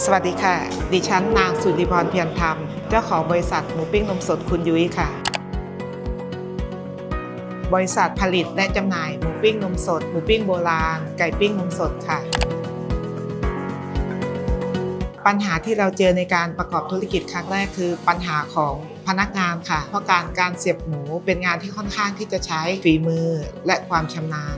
สวัสดีค่ะ ดิฉันนางสุริพรเพียรธรรม เจ้าของบริษัทหมูปิ้งนมสดคุณยุ้ยค่ะ บริษัทผลิตและจำหน่ายหมูปิ้งนมสด หมูปิ้งโบราณ ไก่ปิ้งนมสดค่ะ ปัญหาที่เราเจอในการประกอบธุรกิจครั้งแรกคือปัญหาของพนักงานค่ะ เพราะการการเสียบหมูเป็นงานที่ค่อนข้างที่จะใช้ฝีมือและความชำนาญ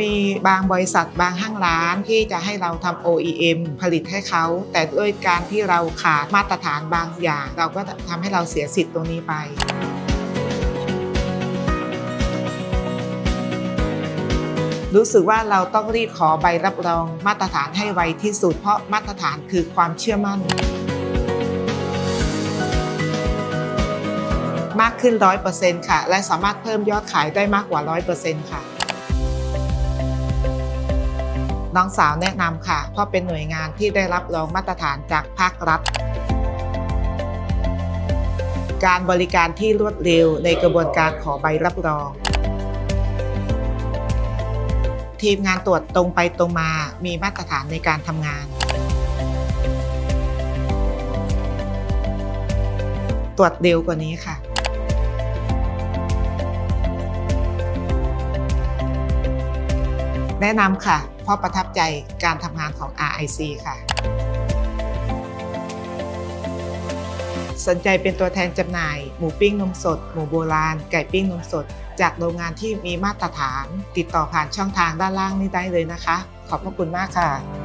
มีบางบริษัทบางห้างร้านที่จะให้เราทำ OEM ผลิตให้เขา แต่ด้วยการที่เราขาดมาตรฐานบางอย่าง เราก็ทำให้เราเสียสิทธิ์ตรงนี้ไปรู้สึกว่าเราต้องรีบขอใบรับรองมาตรฐานให้ไวที่สุด เพราะมาตรฐานคือความเชื่อมั่น มากขึ้น 100%ค่ะ และสามารถเพิ่มยอดขายได้มากกว่า 100%ค่ะ น้องสาวแนะนำค่ะ เพราะเป็นหน่วยงานที่ได้รับรองมาตรฐานจากภาครัฐ การบริการที่รวดเร็วในกระบวนการขอใบรับรอง ทีมงานตรวจตรงไปตรงมา มีมาตรฐานในการทำงานตรวจเร็วกว่านี้ค่ะ แนะนำค่ะ ราะประทับใจการทำงานของ RIC ค่ะ สนใจเป็นตัวแทนจำหน่าย หมูปิ้งนมสด หมูโบราณ ไก่ปิ้งนมสด จากโรงงานที่มีมาตรฐาน ติดต่อผ่านช่องทางด้านล่างนี้ได้เลยนะคะ ขอบพระคุณมากค่ะ